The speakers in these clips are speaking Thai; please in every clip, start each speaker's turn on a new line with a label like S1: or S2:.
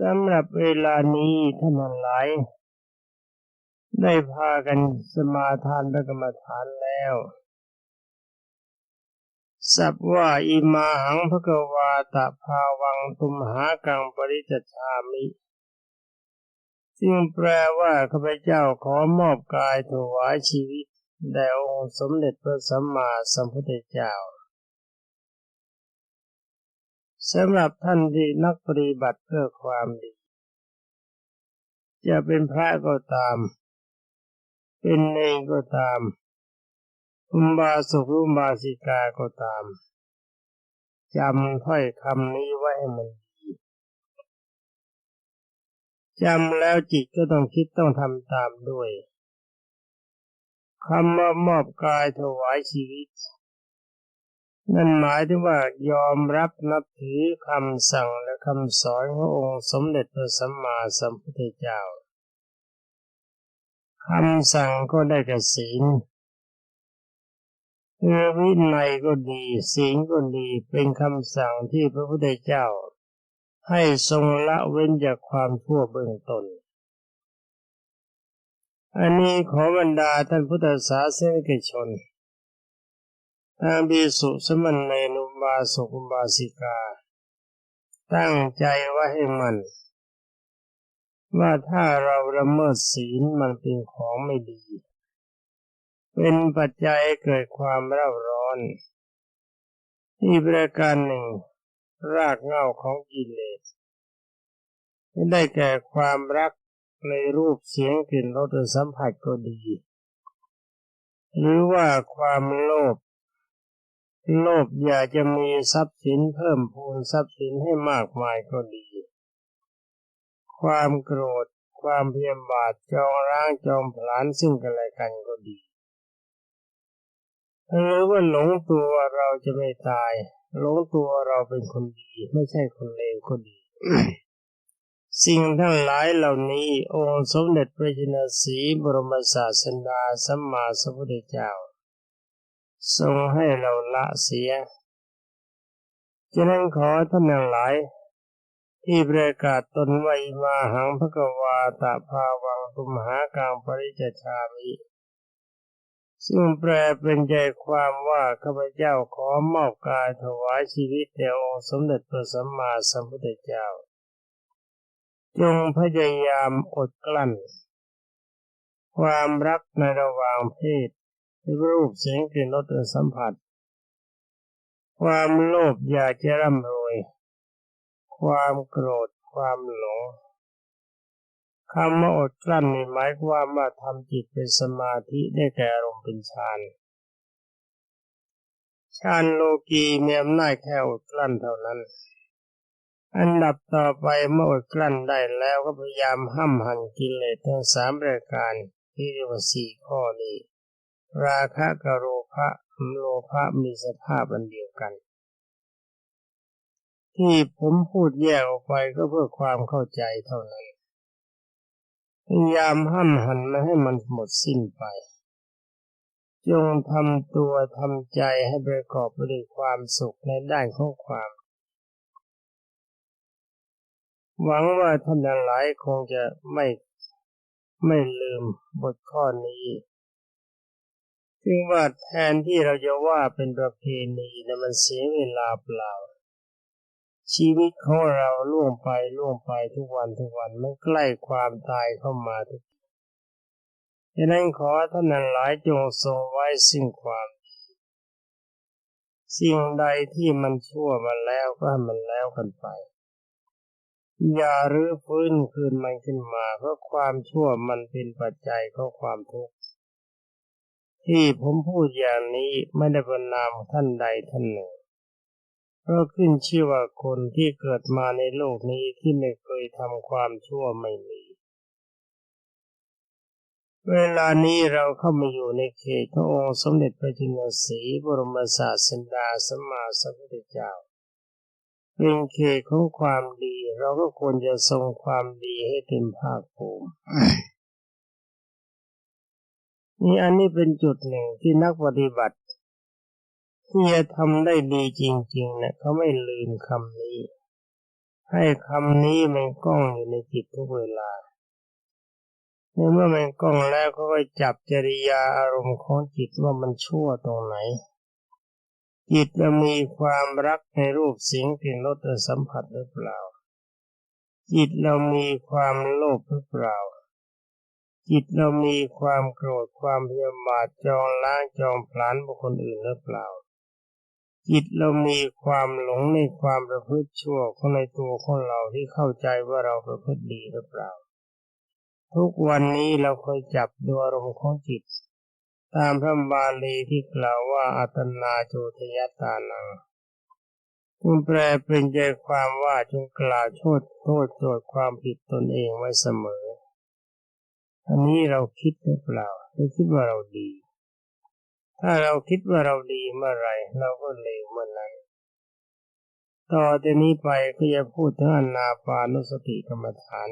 S1: สำหรับเวลานี้ท่านหลาย ได้พากันสมาทานพระกรรมฐานแล้วสับว่าอิมาหังพระกวาตะภาวังตุมหากังปริจชามิซึ่งแปลว่าข้าพเจ้าขอมอบกายถวายชีวิตแด่องค์สมเด็จพระสัมมาสัมพุทธเจ้า สำหรับท่านที่นักปฏิบัติเพื่อความดี จะเป็นพระก็ตาม เป็นเนงก็ตามอุบาสกอุบาสิกาก็ตามจำถ้อยคำนี้ไว้ให้มันดีจำแล้วจิตก็ต้องคิดต้องทำตามด้วยคำว่ามอบกายถวายชีวิต นั่นหมายถึงว่ายอมรับนับถือคำสั่งและคำสอนขององค์สมเด็จพระสัมมาสัมพุทธเจ้าคำสั่งก็ได้แก่ศีลเอวินัยก็ดีศีลก็ดีเป็นคำสั่งที่พระพุทธเจ้า ให้ทรงละเว้นจากความทั่วเบื้องตนอันนี้ขอบรรดาท่านพุทธศาสนิกชน ทางบีสุสมณเณนุบาสุกุบาสิกา ตั้งใจไว้ให้มัน ว่าถ้าเราละเมิดศีลมันเป็นของไม่ดี เป็นปัจจัยเกิดความเร่าร้อนอีกประการหนึ่ง รากเหง้าของกิเลสได้แก่ความรักในรูปเสียงกลิ่นรสสัมผัสก็ดี หรือว่าความโลภ โลภอยากจะมีทรัพย์สินเพิ่มพูนทรัพย์สินให้มากมายก็ดี ความโกรธ ความเพียรบาทจองร้างจองผลานซึ่งกันและกันก็ดีหรือว่าหลงตัวเราจะไม่ตายหลงตัวเราเป็นคนดี ไม่ใช่คนเลวก็ดี สิ่งทั้งหลายเหล่านี้ องค์สมเด็จพระจินสีบรมศาสดาสัมมาสัมพุทธเจ้า ทรงให้เราละเสียฉะนั้นขอท่านทั้งหลาย ที่ประกาศตนไว้มาหังพระกวาตาภาวังตุมหากางปริจชามิซึ่งแปลเป็นใจความว่าข้าพเจ้าขอมอบกายถวายชีวิตแด่องค์สมเด็จพระสัมมาสัมพุทธเจ้า จงพยายามอดกลั้น ความรักในระหว่างเพศ รูปเสียงกลิ่นรสสัมผัส ความโลภอยากจะร่ำรวย ความโกรธความหลงคำว่าอดกลั้นนี่หมายความว่าทำจิตเป็นสมาธิได้แก่อารมณ์เป็นฌานฌานโลกีมีอำนาจแค่อดกลั้นเท่านั้น อันดับต่อไปเมื่ออดกลั้นได้แล้วก็พยายามห้ำหันกิเลสทั้งสามรายการที่เรียกว่าสี่ข้อนี้ ราคะกับโลภะโลภะมีสภาพอันเดียวกัน ที่ผมพูดแยกออกไปก็เพื่อความเข้าใจเท่านั้นพยายามห้ามหันมาให้มันหมดสิ้นไป จงทำตัวทำใจให้ประกอบไปด้วยความสุขในด้านของความ หวังว่าท่านหลายคงจะไม่ไม่ลืมบทข้อนี้ ซึ่งว่าแทนที่เราจะว่าเป็นประเพณีแต่มันเสียเวลาเปล่า ชีวิตของเราล่วงไปล่วงไปทุกวันทุกวันมันใกล้ความตายเข้ามาทุกดังนั้นขอท่านนั้นหลายจงทรงไว้สิ่งความสิ่งใดที่มันชั่วมาแล้วก็มันแล้วกันไป อย่ารื้อฟื้นคืนมันขึ้นมา เพราะความชั่วมันเป็นปัจจัยของความทุกข์ ที่ผมพูดอย่างนี้ไม่ได้ประนามท่านใดท่านหนึ่งเพราะขึ้นชื่อว่าคนที่เกิดมาในโลกนี้ที่ไม่เคยทำความชั่วไม่มี เวลานี้เราเข้ามาอยู่ในเขตขององค์สมเด็จพระจินสีบรมศาสดาสมมาสัมพุทธเจ้าเป็นเขตของความดี เราก็ควรจะทรงความดีให้เต็มภาคภูมิ นี่อันนี้เป็นจุดหนึ่งที่นักปฏิบัติที่จะทำได้ดีจริงๆเนะเขาไม่ลืมคำนี้ ให้คำนี้มันกล้องอยู่ในจิตทุกเวลาในเมื่อมันกล้องแล้วก็ไปจับจริยาอารมณ์ของจิตว่ามันชั่วตรงไหน จิตจะมีความรักในรูปเสียงกลิ่นรสสัมผัสหรือเปล่า จิตเรามีความโลภหรือเปล่า จิตเรามีความโกรธความพยาบาทจองล้างจองพลานบุคคลอื่นหรือเปล่า จิตเรามีความหลงในความประพฤติชั่วของในตัวของเราที่เข้าใจว่าเราประพฤติดีหรือเปล่า ทุกวันนี้เราเคยจับดูอารมณ์ของจิต ตามพระบาลีที่กล่าวว่าอัตนาโจทยตานังคุณแปลเป็นใจความว่าจงกล่าวโทษโทษโจทย์ความผิดตนเองไว้เสมอ อันนี้เราคิดหรือเปล่าเราคิดว่าเราดี ถ้าเราคิดว่าเราดีเมื่อไรเราก็เลวเมื่อนั้นต่อจากนี้ไปก็จะพูดถึงอนาปานุสติกรรมฐาน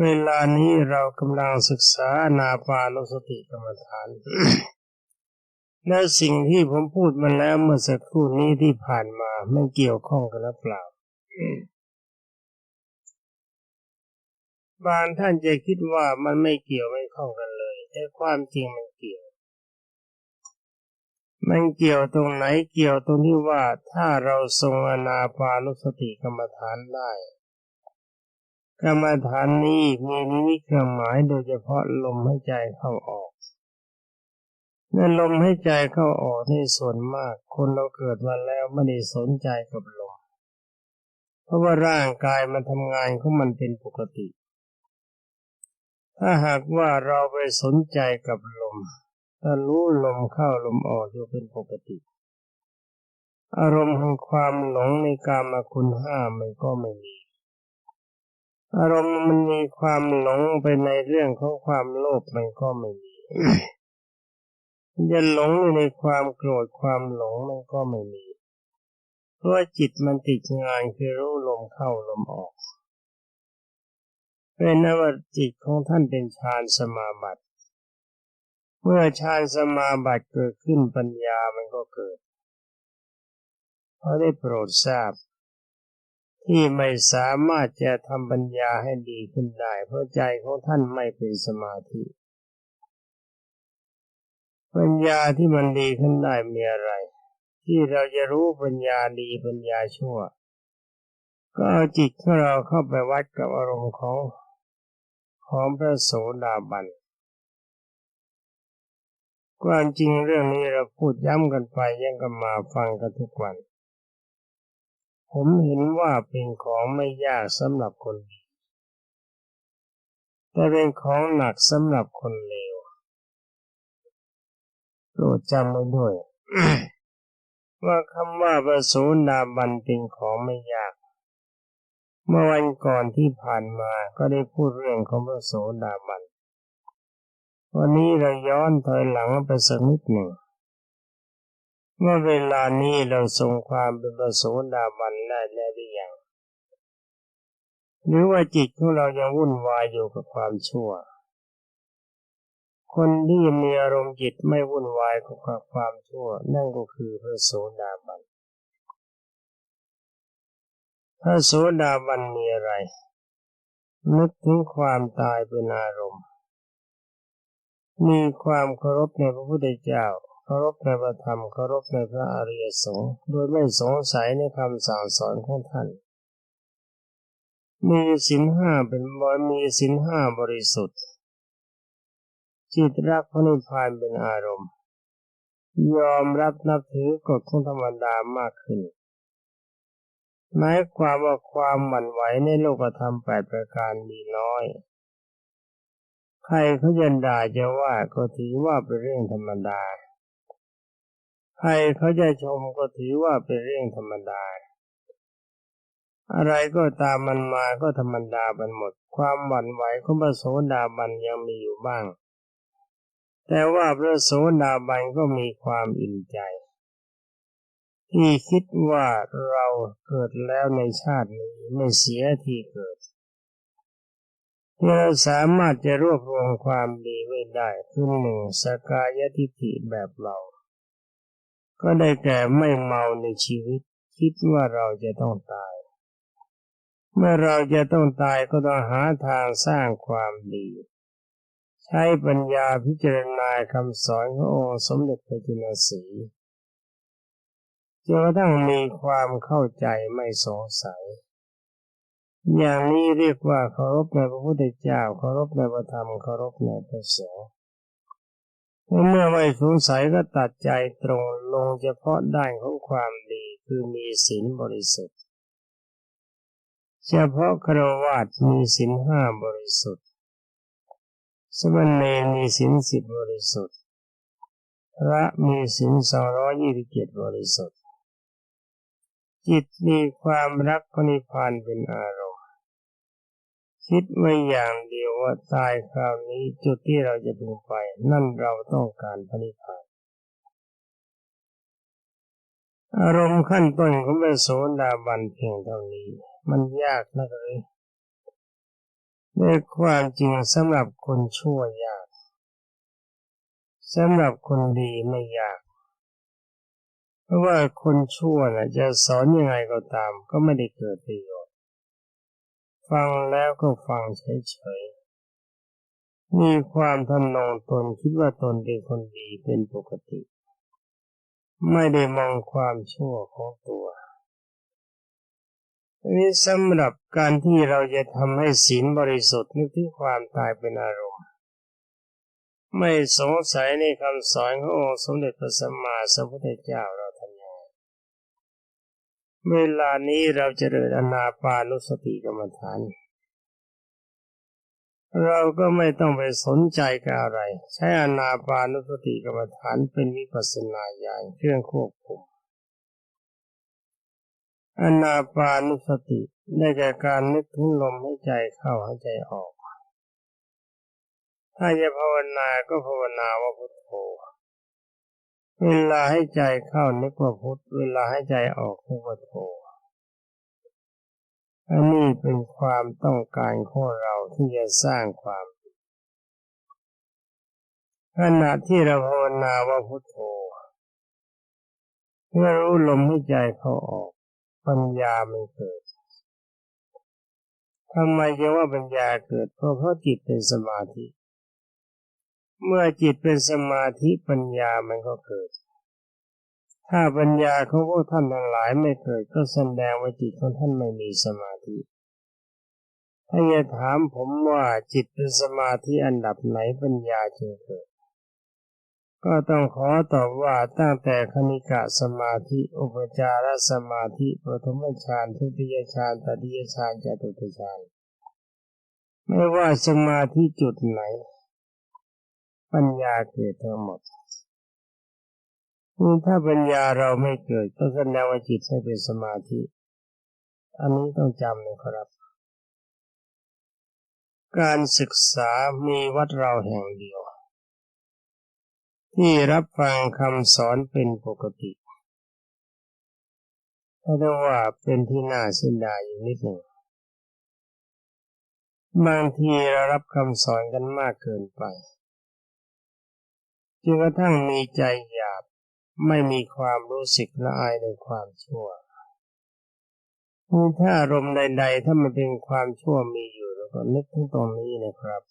S1: เวลานี้เรากำลังศึกษานาปานุสติกรรมฐาน และสิ่งที่ผมพูดมาแล้วเมื่อสักครู่นี้ที่ผ่านมาไม่เกี่ยวข้องกันหรือเปล่า บางท่านจะคิดว่ามันไม่เกี่ยวไม่ข้องกันเลย แต่ความจริงมันเกี่ยว มันเกี่ยวตรงไหนเกี่ยวตรงที่ว่าถ้าเราทรงอนาปานุสติกรรมฐานได้กรรมฐานนี้มีนิมิตเครื่องหมายโดยเฉพาะลมให้ใจเข้าออกนั่นลมให้ใจเข้าออกนี่ส่วนมากคนเราเกิดมาแล้วไม่ได้สนใจกับลมเพราะว่าร่างกายมันทำงานของมันเป็นปกติ ถ้าหากว่าเราไปสนใจกับลมถ้ารู้ลมเข้าลมออกอยู่เป็นปกติ อารมณ์แห่งความหลงในกามคุณห้ามันก็ไม่มี อารมณ์มันมีความหลงไปในเรื่องของความโลภมันก็ไม่มีจะหลงในความโกรธความหลงมันก็ไม่มี เพราะจิตมันติดงานคือรู้ลมเข้าลมออก เป็นนว่าจิตของท่านเป็นฌานสมาบัติ เมื่อฌานสมาบัติเกิดขึ้นปัญญามันก็เกิดเพราะได้โปรดทราบ ที่ไม่สามารถจะทำปัญญาให้ดีขึ้นได้ เพราะใจของท่านไม่เป็นสมาธิ ปัญญาที่มันดีขึ้นได้มีอะไร ที่เราจะรู้ปัญญาดีปัญญาชั่วก็เอาจิตของเราเข้าไปวัดกับอารมณ์ของ ของพระโสดาบันความจริงเรื่องนี้เราพูดย้ำกันไปยังกันมาฟังกันทุกวัน ผมเห็นว่าเป็นของไม่ยากสำหรับคนดีแต่เป็นของหนักสำหรับคนเลวโปรดจำไว้ด้วย ว่าคำว่าประสูดาบันเป็นของไม่ยาก เมื่อวันก่อนที่ผ่านมาก็ได้พูดเรื่องของพระโสดาบัน วันนี้เราย้อนถอยหลังไปสักนิดหนึ่ง เมื่อเวลานี้เราทรงความเป็นประโสดาบันได้แล้วหรือยัง หรือว่าจิตของเรายังวุ่นวายอยู่กับความชั่ว คนที่มีอารมณ์จิตไม่วุ่นวายกับความชั่ว นั่นก็คือพระโสดาบัน พระโสดาบันมีอะไร นึกถึงความตายเป็นอารมณ์ มีความเคารพในพระพุทธเจ้าเคารพในพระธรรมเคารพในพระอริยสงฆ์โดยไม่สงสัยในคำสั่งสอนของท่าน มีสินห้าเป็นบอยมีสินห้าบริสุทธิ์ จิตรักพระนิพพานเป็นอารมณ์ ยอมรับนับถือกฎของธรรมดามากขึ้น หมายความว่าความหวั่นไหวในโลกธรรมแปดประการมีน้อย ใครเขาจะด่าจะว่าก็ถือว่าเป็นเรื่องธรรมดา ใครเขาจะชมก็ถือว่าเป็นเรื่องธรรมดา อะไรก็ตามมันมาก็ธรรมดาบันหมด ความหวั่นไหวของพระโสดาบันยังมีอยู่บ้าง แต่ว่าพระโสดาบันก็มีความอิ่มใจ ที่คิดว่าเราเกิดแล้วในชาตินี้ไม่เสียที่เกิดเราสามารถจะรวบรวมความดีไว้ได้คือหนึ่งสกายทิฏฐิแบบเรา ก็ได้แก่ไม่เมาในชีวิต คิดว่าเราจะต้องตาย เมื่อเราจะต้องตายก็ต้องหาทางสร้างความดี ใช้ปัญญาพิจารณาคำสอนขององค์สมเด็จพระจินสี จนกระทั่งมีความเข้าใจไม่สงสัย อย่างนี้เรียกว่าเคารพในพระพุทธเจ้าเคารพในพระธรรมเคารพในพระสงฆ์เมื่อไม่สงสัยก็ตัดใจตรงลงเฉพาะด้านของความดีคือมีศีลบริสุทธิ์ เฉพาะครวาสมีศีลห้าบริสุทธิ์สมณเณรมีศีลสิบบริสุทธิ์พระมีศีลสองร้อยยี่สิบเจ็ดบริสุทธิ์ จิตมีความรักพระนิพพานเป็นอารมณ์คิดไว้อย่างเดียวว่าตายคราวนี้จุดที่เราจะพึงไป นั่นเราต้องการพระนิพพานอารมณ์ขั้นต้นของพระโสดาบันเพียงเท่านี้ มันยากนักเลยในความจริงสำหรับคนชั่วยากสำหรับคนดีไม่ยาก ราะว่าคนชั่วนะจะสอนยังไงก็ตาม ก็ไม่ได้เกิดประโยชน์ ฟังแล้วก็ฟังเฉยๆ มีความทำนองตนคิดว่าตนเป็นคนดีเป็นปกติ ไม่ได้มองความชั่วของตัวนี้สำหรับการที่เราจะทำให้ศีลบริสุทธิ์นึกที่ความตายเป็นอารมณ์ ไม่สงสัยในคำสอนขององค์สมเด็จพระสัมมาสัมพุทธเจ้าเรา เวลานี้เราจะเริญอนาปานุสติกรรมฐาน เราก็ไม่ต้องไปสนใจกับอะไร ใช้อนาปานุสติกรรมฐานเป็นวิปัสสนาญาณเครื่องควบคุม อนาปานุสติได้แก่การนึกถึงลมให้ใจเข้าให้ใจออก ถ้าจะภาวนาก็ภาวนาว่าพุทโธ เวลาให้ใจเข้านึกว่าพุทเวลาให้ใจออกนึกว่าโธอันนี้เป็นความต้องการของเราที่จะสร้างความขณะที่เราภาวนาว่าพุทโธเมื่อรู้ลมให้ใจเข้าออก ปัญญามันเกิดทำไมจะว่าปัญญาเกิดเพราะเพราะจิตเป็นสมาธิ เมื่อจิตเป็นสมาธิปัญญามันก็เกิด ถ้าปัญญาของพวกท่านทั้งหลายไม่เกิดก็แสดงว่าจิตของท่านไม่มีสมาธิถ้าจะถามผมว่าจิตเป็นสมาธิอันดับไหนปัญญาจึงเกิด ก็ต้องขอตอบว่าตั้งแต่คณิกะสมาธิ อุปจารสมาธิปฐมฌานทุติยฌานตติยฌานจตุตฌานไม่ว่าสมาธิจุดไหน ปัญญาเกิดทั้งหมดถ้าปัญญาเราไม่เกิด ก็แสดงว่าจิตไม่เป็นสมาธิ อันนี้ต้องจำนะครับ การศึกษามีวัดเราแห่งเดียว ที่รับฟังคำสอนเป็นปกติถ้าว่าเป็นที่น่าเสียดายอยู่นิดหนึ่งบางทีเรารับคำสอนกันมากเกินไป จนกระทั่งมีใจหยาบไม่มีความรู้สึกละอายในความชั่วถ้าอารมณ์ใด ๆ ถ้ามันเป็นความชั่วมีอยู่แล้วก็นึกถึงตรงนี้นะครับ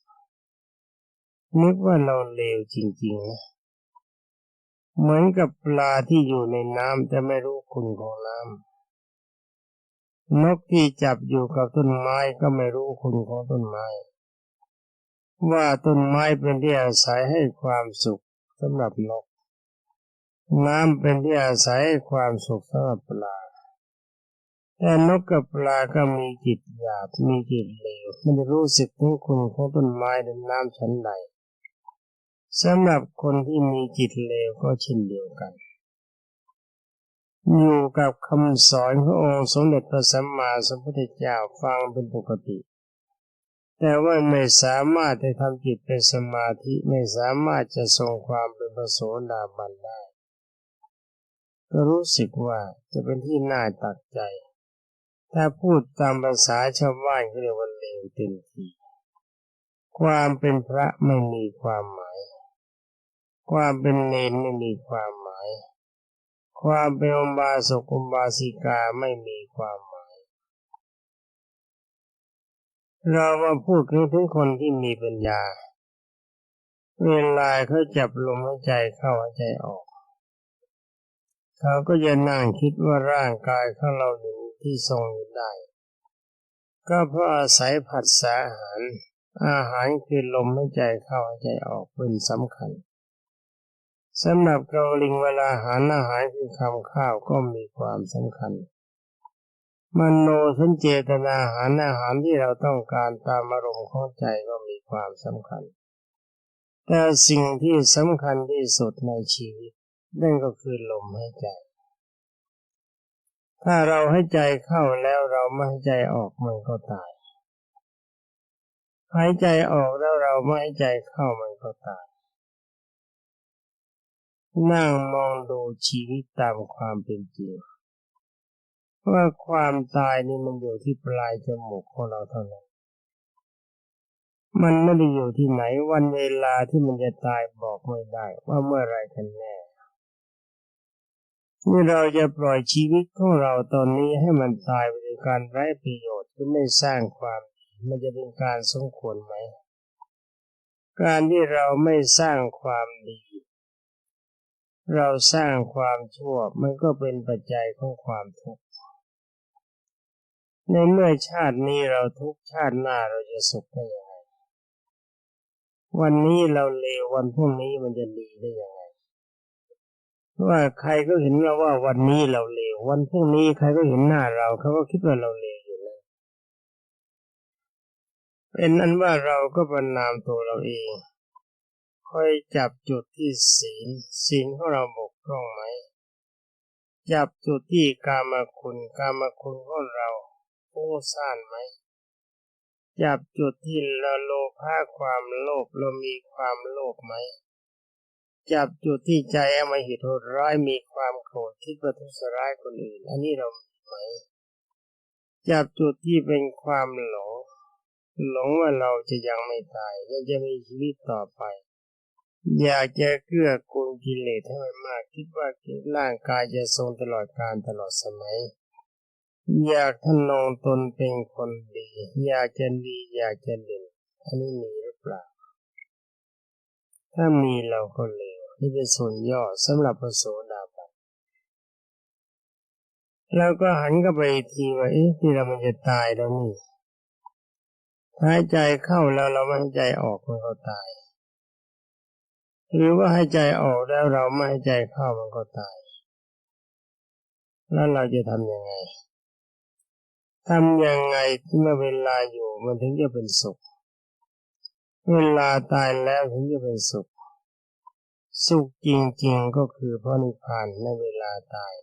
S1: นึกว่าเราเลวจริงๆนะเหมือนกับปลาที่อยู่ในน้ำแต่ไม่รู้คุณของน้ำนกที่จับอยู่กับต้นไม้ก็ไม่รู้คุณของต้นไม้ ว่าต้นไม้เป็นที่อาศัยให้ความสุข สำหรับนก น้ำเป็นที่อาศัยความสุขสำหรับปลาแต่นกกับปลาก็มีจิตหยาบมีจิตเลวไม่รู้สึกถึงคุณของต้นไม้ในน้ำชั้นใดสำหรับคนที่มีจิตเลวก็เช่นเดียวกัน อยู่กับคำสอนขององค์สมเด็จพระสัมมาสัมพุทธเจ้าฟังเป็นปกติ แต่ว่าไม่สามารถจะทำจิตเป็นสมาธิไม่สามารถจะทรงความเป็นพระโสดาบันได้ก็รู้สึกว่าจะเป็นที่น่าตัดใจ ถ้าพูดตามภาษาชาวบ้านก็เรียกว่าเลวเต็มทีความเป็นพระไม่มีความหมาย ความเป็นเนนไม่มีความหมาย ความเป็นอุบาสกอุบาสิกาไม่มีความหมาย เรามาพูดถึงถึงคนที่มีปัญญา เวลาเขาจับลมหายใจเข้าหายใจออก เขาก็จะนั่งคิดว่าร่างกายของเราหนึ่งที่ทรงอยู่ได้ ก็เพราะอาศัยผัสสะอาหาร อาหารคือลมหายใจเข้าหายใจออกเป็นสำคัญสำหรับเกาลิงเวลาหารอาหารคือคำข้าวก็มีความสำคัญ มโนสัญเจตนาหารอาหารที่เราต้องการตามอารมณ์ของใจก็มีความสำคัญ แต่สิ่งที่สำคัญที่สุดในชีวิตนั่นก็คือลมหายใจ ถ้าเราให้ใจเข้าแล้วเราไม่ให้ใจออกมันก็ตาย หายใจออกแล้วเราไม่ให้ใจเข้ามันก็ตาย นั่งมองดูชีวิตตามความเป็นจริง ว่าความตายนี่มันอยู่ที่ปลายจมูกของเราเท่านั้น มันไม่ได้อยู่ที่ไหนวันเวลาที่มันจะตายบอกไม่ได้ ว่าเมื่อไรกันแน่นี่เราจะปล่อยชีวิตของเราตอนนี้ให้มันตายไปด้วยการไร้ประโยชน์ที่ไม่สร้างความดีมันจะเป็นการสมควรไหม การที่เราไม่สร้างความดี เราสร้างความชั่วมันก็เป็นปัจจัยของความทุกข์ ในเมื่อชาตินี้เราทุกชาติหน้าเราจะสุขได้ยังไง วันนี้เราเลววันพรุ่งนี้มันจะดีได้ยังไงว่าใครก็เห็นเราว่าวันนี้เราเลววันพรุ่งนี้ใครก็เห็นหน้าเราเขาก็คิดว่าเราเลวอยู่แล้วเป็นอันว่าเราก็ประนามตัวเราเองคอยจับจุดที่ศีลศีลของเราบกพร่องไหมจับจุดที่กามคุณกามคุณของเรา ฟุ้งซ่านไหมจับจุดที่เราโลภะความโลภเรามีความโลภไหมจับจุดที่ใจอมหิตโหดร้ายมีความโกรธคิดประทุษร้ายคนอื่น อันนี้เรามีไหมจับจุดที่เป็นความหลงหลงว่าเราจะยังไม่ตายยังจะมีชีวิตต่อไป อยากจะเกื้อกูลกิเลสให้มันมากคิดว่าร่างกายจะทรงตลอดการตลอดสมัย อยากทนงตนเป็นคนดี อยากจะดี อยากจะเด่นอันนี้มีหรือเปล่า ถ้ามีเราก็เลวนี่เป็นส่วนย่อสำหรับพระโสดาบันแล้วก็หันก็ไปทีว่าเอ๊ะที่เรามันจะตายแล้วนี่หายใจเข้าแล้วเราไม่หายใจออกมันก็ตาย หรือว่าให้ใจออกแล้วเราไม่ให้ใจเข้ามันก็ตาย แล้วเราจะทำยังไง ทำยังไงที่เมื่อเวลาอยู่มันถึงจะเป็นสุข เวลาตายแล้วถึงจะเป็นสุข สุขจริงๆก็คือพระนิพพานในเวลาตาย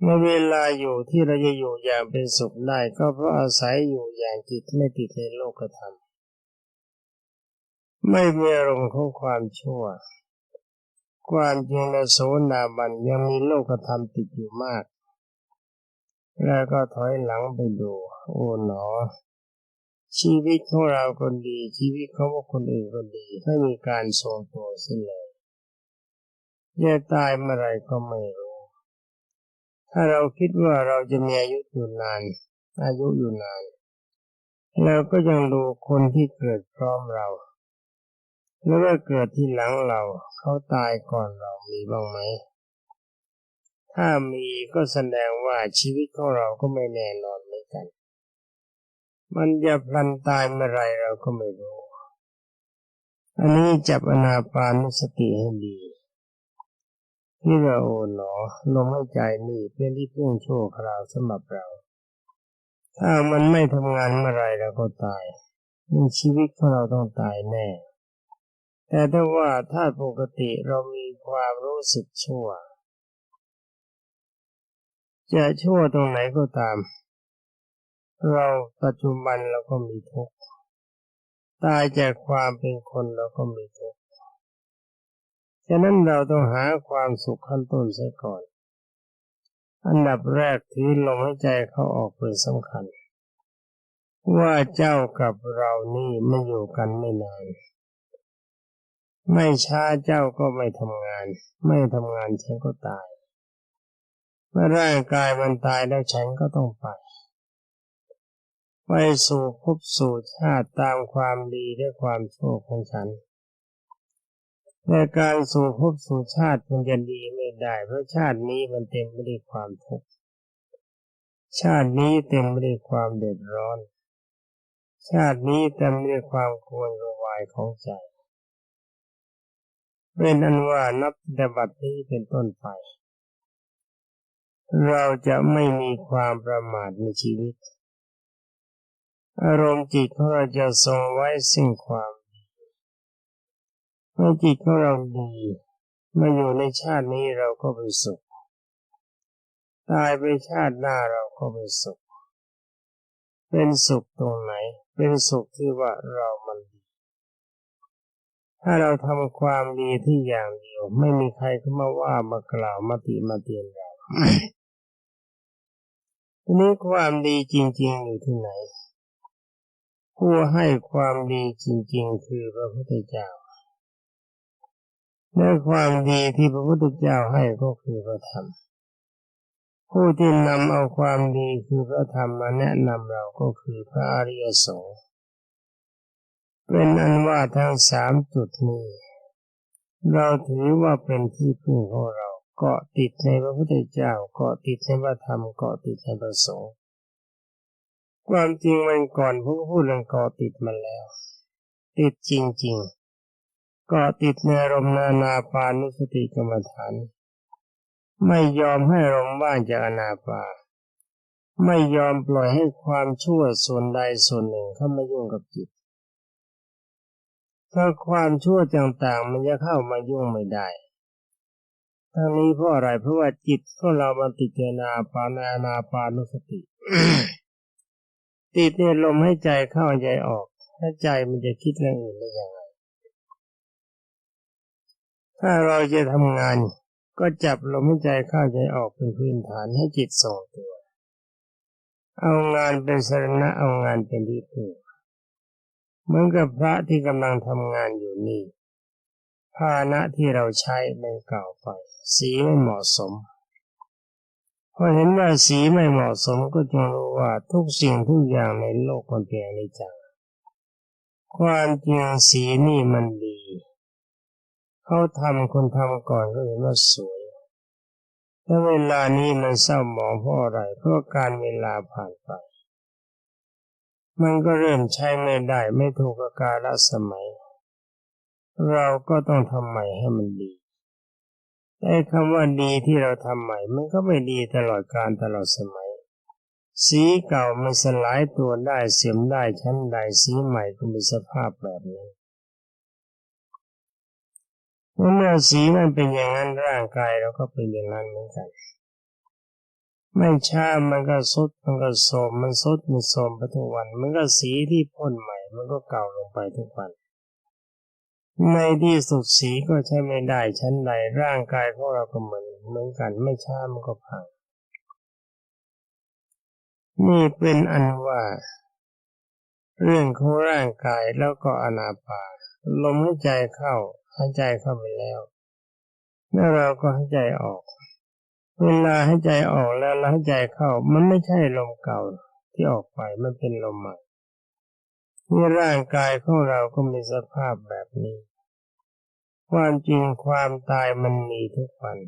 S1: เมื่อเวลาอยู่ที่เราจะอยู่อย่างเป็นสุขได้ก็เพราะอาศัยอยู่อย่างจิตไม่ติดในโลกธรรมไม่มีอารมณ์ของความชั่ว ความจริงและโสนาบันยังมีโลกธรรมติดอยู่มาก แล้วก็ถอยหลังไปดู โอ้หนอ ชีวิตของเราคนดี ชีวิตของคนอื่นคนดีไม่มีการทรงตัวสิ้นเลยจะตายเมื่อไรก็ไม่รู้ ถ้าเราคิดว่าเราจะมีอายุอยู่นาน อายุอยู่นานแล้วก็ยังดูคนที่เกิดพร้อมเรา แล้วก็เกิดที่หลังเรา เขาตายก่อนเรามีบ้างไหม ถ้ามีก็แสดงว่าชีวิตของเราก็ไม่แน่นอนเหมือนกัน มันจะพลันตายเมื่อไรเราก็ไม่รู้ อันนี้จับอนาปานุสติให้ดีที่เราโอนหนอลมหายใจนี่เป็นที่พึ่งชั่วคราวสำหรับเรา ถ้ามันไม่ทำงานเมื่อไรเราก็ตายมันชีวิตของเราต้องตายแน่ แต่ถ้าว่าถ้าปกติเรามีความรู้สึกชั่ว จะชั่วตรงไหนก็ตาม เราปัจจุบันเราก็มีทุกข์ตายจากความเป็นคนเราก็มีทุกข์ฉะนั้นเราต้องหาความสุขขั้นต้นเสียก่อน อันดับแรกที่ลมหายใจเขาออกเป็นสำคัญ ว่าเจ้ากับเรานี่ไม่อยู่กันไม่นาน ไม่ช้าเจ้าก็ไม่ทำงาน ไม่ทำงานฉันก็ตาย เมื่อร่างกายมันตายแล้วฉันก็ต้องไป ไปสู่ภพสู่ชาติตามความดีและความชั่วของฉันแต่การสู่ภพสู่ชาติมันจะดีไม่ได้ เพราะชาตินี้มันเต็มไปด้วยความทุกข์ชาตินี้เต็มไปด้วยความเดือดร้อน ชาตินี้เต็มไปด้วยความกวนกวายของใจเป็นอันว่านับแต่บัดนี้เป็นต้นไป เราจะไม่มีความประมาทในชีวิต อารมณ์จิตของเราจะทรงไว้ซึ่งความดีเมื่อจิตของเราดีมาอยู่ในชาตินี้เราก็เป็นสุขตายไปชาติหน้าเราก็เป็นสุข เป็นสุขตรงไหน เป็นสุขที่ว่าเรามันดี ถ้าเราทำความดีที่อย่างเดียว ไม่มีใครเข้ามาว่า มากล่าวมาติมาเตียนเรา ทีนี้ความดีจริงๆอยู่ที่ไหน ผู้ให้ความดีจริงๆ คือพระพุทธเจ้าและความดีที่พระพุทธเจ้าให้ก็คือพระธรรม ผู้ที่นำเอาความดีคือพระธรรมมาแนะนำเราก็คือพระอริยสงฆ์เป็นอันว่าทั้งสามจุดนี้ เราถือว่าเป็นที่พึ่งของเรา เกาะติดในพระพุทธเจ้าเกาะติดในพระธรรมเกาะติดในพระสงฆ์ความจริงมันก่อนผู้พูดเรื่องเกาะติดมาแล้ว ติดจริงๆก็ติดในรมนานาปานุสติกรรมฐาน ไม่ยอมให้ลมว่างจากอนาปาไม่ยอมปล่อยให้ความชั่วส่วนใดส่วนหนึ่งเข้ามายุ่งกับจิตถ้าความชั่วต่างๆ มันจะเข้ามายุ่งไม่ได้ ทั้งนี้เพราะอะไรเพราะว่าจิตของเรามันติดนาปานานาปานุสติ ติดในลมให้ใจเข้าใจออก ถ้าใจมันจะคิดเรื่องอื่นได้ยังไง ถ้าเราจะทำงาน ก็จับลมหายใจเข้าใจออกเป็นพื้นฐานให้จิตส่งตัว เอางานเป็นสรณะเอางานเป็นที่พึ่งเหมือนกับพระที่กำลังทำงานอยู่นี่ภาณะที่เราใช้มันเก่าไป สีไม่เหมาะสมพอเห็นว่าสีไม่เหมาะสมก็จงรู้ว่าทุกสิ่งทุกอย่างในโลกมันเปลี่ยนในจังความจริงสีนี่มันดี เขาทำคนทำก่อนก็เห็นว่าสวยแต่เวลานี้มันเศร้าหมองเพราะอะไรเพราะการเวลาผ่านไป มันก็เริ่มใช้ไม่ได้ไม่ถูกกาลสมัย เราก็ต้องทำใหม่ให้มันดี แต่คำว่าดีที่เราทำใหม่ มันก็ไม่ดีตลอดการตลอดสมัย สีเก่ามันสลายตัวได้เสียมได้ชั้นใดสีใหม่ก็มีสภาพแบบนั้นเมื่อสีมันเป็นอย่างนั้นร่างกายเราก็เป็นอย่างนั้นเหมือนกัน ไม่ช้ามันก็สุดมันก็โสมมันสุดมันโสมไปทุกวัน มันก็สีที่พ่นใหม่ มันก็เก่าลงไปทุกวัน ในที่สุดสีก็ใช้ไม่ได้ชั้นใดร่างกายของเราก็เหมือนเหมือนกันไม่ช้ามันก็พัง นี่เป็นอันว่า เรื่องของร่างกายแล้วก็อนาปาลมหายใจเข้าหายใจเข้าไปแล้ว แล้วเราก็หายใจออก เวลาหายใจออกแล้วหายใจเข้า มันไม่ใช่ลมเก่าที่ออกไปมันเป็นลมใหม่ นี่ร่างกายของเราก็มีสภาพแบบนี้ ความจริงความตายมันมีทุกวัน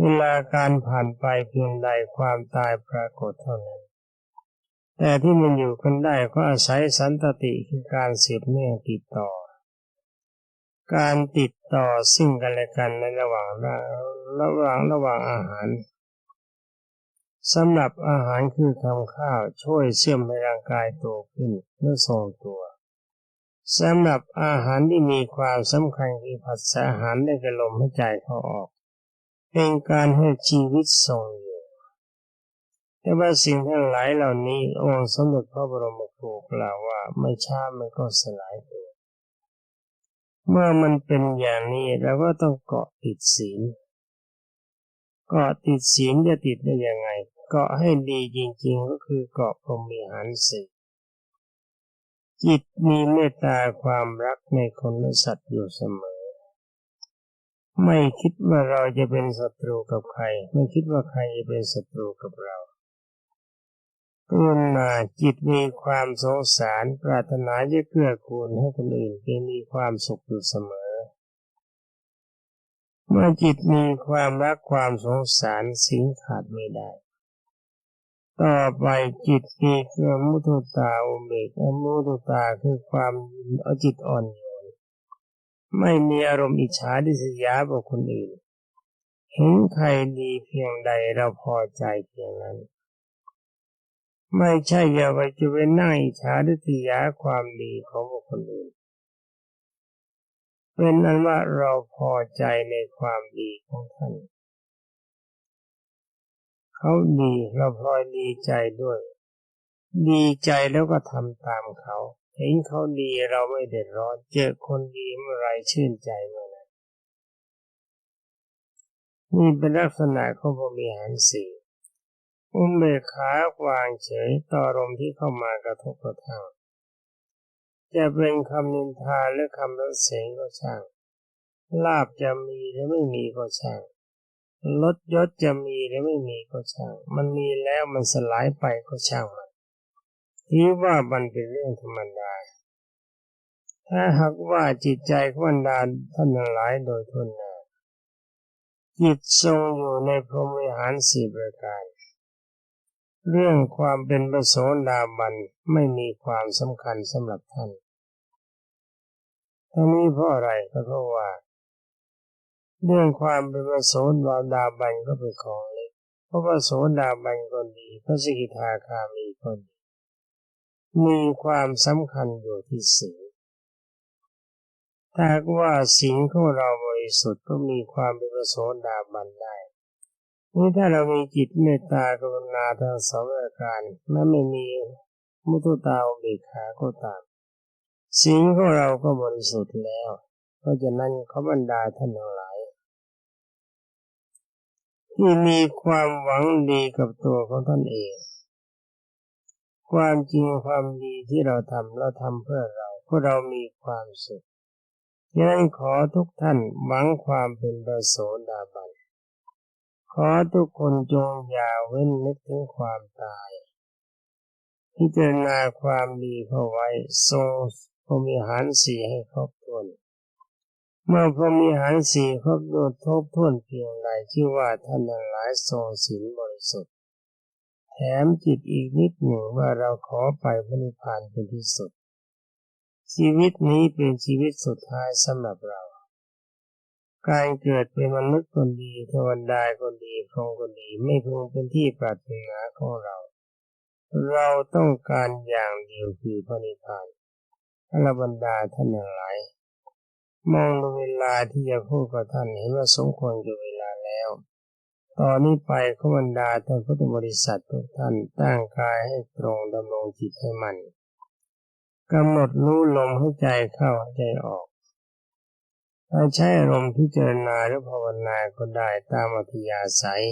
S1: เวลาการผ่านไปเพียงใดความตายปรากฏเท่านั้น แต่ที่มันอยู่กันได้ก็อาศัยสันตติคือการเสียบเนื่องติดต่อ การติดต่อซึ่งกันและกันในระหว่างระหว่างระหว่างอาหาร สำหรับอาหารคือทำข้าวช่วยเชื่อมให้ร่างกายโตขึ้นเมื่อทรงตัวสำหรับอาหารที่มีความสำคัญคือผัสสะอาหารได้กระลมให้ใจเขาออก เป็นการให้ชีวิตทรงอยู่แต่ว่าสิ่งทั้งหลายเหล่านี้องค์สมเด็จพระบรมครูกล่าวว่าไม่ช้ามันก็สลายตัว เมื่อมันเป็นอย่างนี้เราก็ต้องเกาะติดศีลเกาะติดศีลจะติดได้ยังไง เกาะให้ดีจริงๆก็คือเกาะพรหมีหารสีจิตมีเมตตาความรักในคนและสัตว์อยู่เสมอ ไม่คิดว่าเราจะเป็นศัตรูกับใคร ไม่คิดว่าใครจะเป็นศัตรูกับเรากรุณาจิตมีความสงสารปรารถนาจะเกื้อกูลให้คนอื่นเป็นมีความสุขอยู่เสมอ เมื่อจิตมีความรักความสงสารสิ่งขาดไม่ได้ ต่อไปจิตเครื่อมุทุตาอุเบกมุทุตาคือความเอาจิตอ่อนโยนไม่มีอารมณ์อิจฉาดิษยาบุคคลอื่นเห็นใครดีเพียงใดเราพอใจเพียงนั้น ไม่ใช่อย่าไปจะไปนั่งอิจฉาดิษยาความดีของบุคคลอื่นเป็นนั้นว่าเราพอใจในความดีของท่าน เขาดีเราพลอยดีใจด้วย ดีใจแล้วก็ทำตามเขา เห็นเขาดีเราไม่เดือดร้อน เจอคนดีเมื่อไรชื่นใจเมื่อนั้นนี่เป็นลักษณะของพรมีหารสี่อุเบกขาวางเฉยต่ออารมที่เข้ามากระทบกระทั่งจะเป็นคำนินทาหรือคำรังเสียงก็ช่าง ลาบจะมีหรือไม่มีก็ช่าง ลดยศจะมีหรือไม่มีก็ช่าง มันมีแล้วมันสลายไปก็ช่างมันที่ว่ามันเป็นเรื่องธรรมดา ถ้าหากว่าจิตใจของบรรดาท่านหลายโดยทุนนาจิตทรงอยู่ในพรหมวิหารสี่ประการ เรื่องความเป็นประโสดาบันไม่มีความสำคัญสำหรับท่านทั้งนี้เพราะอะไรก็เพราะว่า เรื่องความเป็นประโสดาบันก็เป็นของเล็กเพราะว่าโสดาบันก็ดีพระสกิทาคามีก็ดีมีความสำคัญอยู่ที่สิ่งถ้าว่าสิ่งของเราบริสุทธิ์ก็มีความเป็นประโสดาบันได้นี่ถ้าเรามีจิตเมตตากรุณาทางสองอาการและไม่มีมุตุตาอุเบกขาก็ตามสิ่งของเราก็บริสุทธิ์แล้ว เพราะฉะนั้นขบรรดาท่านทั้งหลาย ที่มีความหวังดีกับตัวของท่านเอง ความจริงความดีที่เราทำเราทำเพื่อเราเพื่อเรามีความสุขดังนั้นขอทุกท่านหวังความเป็นประโสดาบันขอทุกคนจงอย่าเว้นนึกถึงความตาย พิจารณาความดีเข้าไว้ทรงพรมีหารสีให้ครบถ้วน เมื่อพรมีหารสี่ครบถ้วนทบท้วนเพียงใดชื่อว่าท่านนั้นหลายทรงศีลบริสุทธิ์ แถมจิตอีกนิดหนึ่งว่าเราขอไปพระนิพพานเป็นที่สุด ชีวิตนี้เป็นชีวิตสุดท้ายสำหรับเรา การเกิดเป็นมนุษย์คนดีเทวดาคนดีพรหมคนดีไม่คงเป็นที่ปรารถนาของเรา เราต้องการอย่างเดียวคือพระนิพพานพระบรรดาท่านหลาย มองดูเวลาที่จะพูดกับท่านเห็นว่าสมควรกับเวลาแล้ว ตอนนี้ไปขบรรดาท่านพุทธบริษัททุกท่านตั้งกายให้ตรงดำรงจิตให้มันกำหนดรู้ลมให้ใจเข้าใจออกถ้าใช้อารมณ์พิจารณาหรือภาวนาก็ได้ตามอัธยาศัย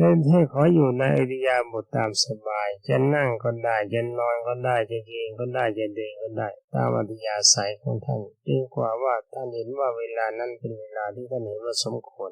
S1: เล่นให้ขออยู่ในอริยาบทตามสบาย จะนั่งก็ได้ จะนอนก็ได้ จะยืนก็ได้ จะเดินก็ได้ ตามอริยาศัยของท่านดีกว่าว่าท่านเห็นว่าเวลานั้นเป็นเวลาที่ท่านเห็นว่าสมควร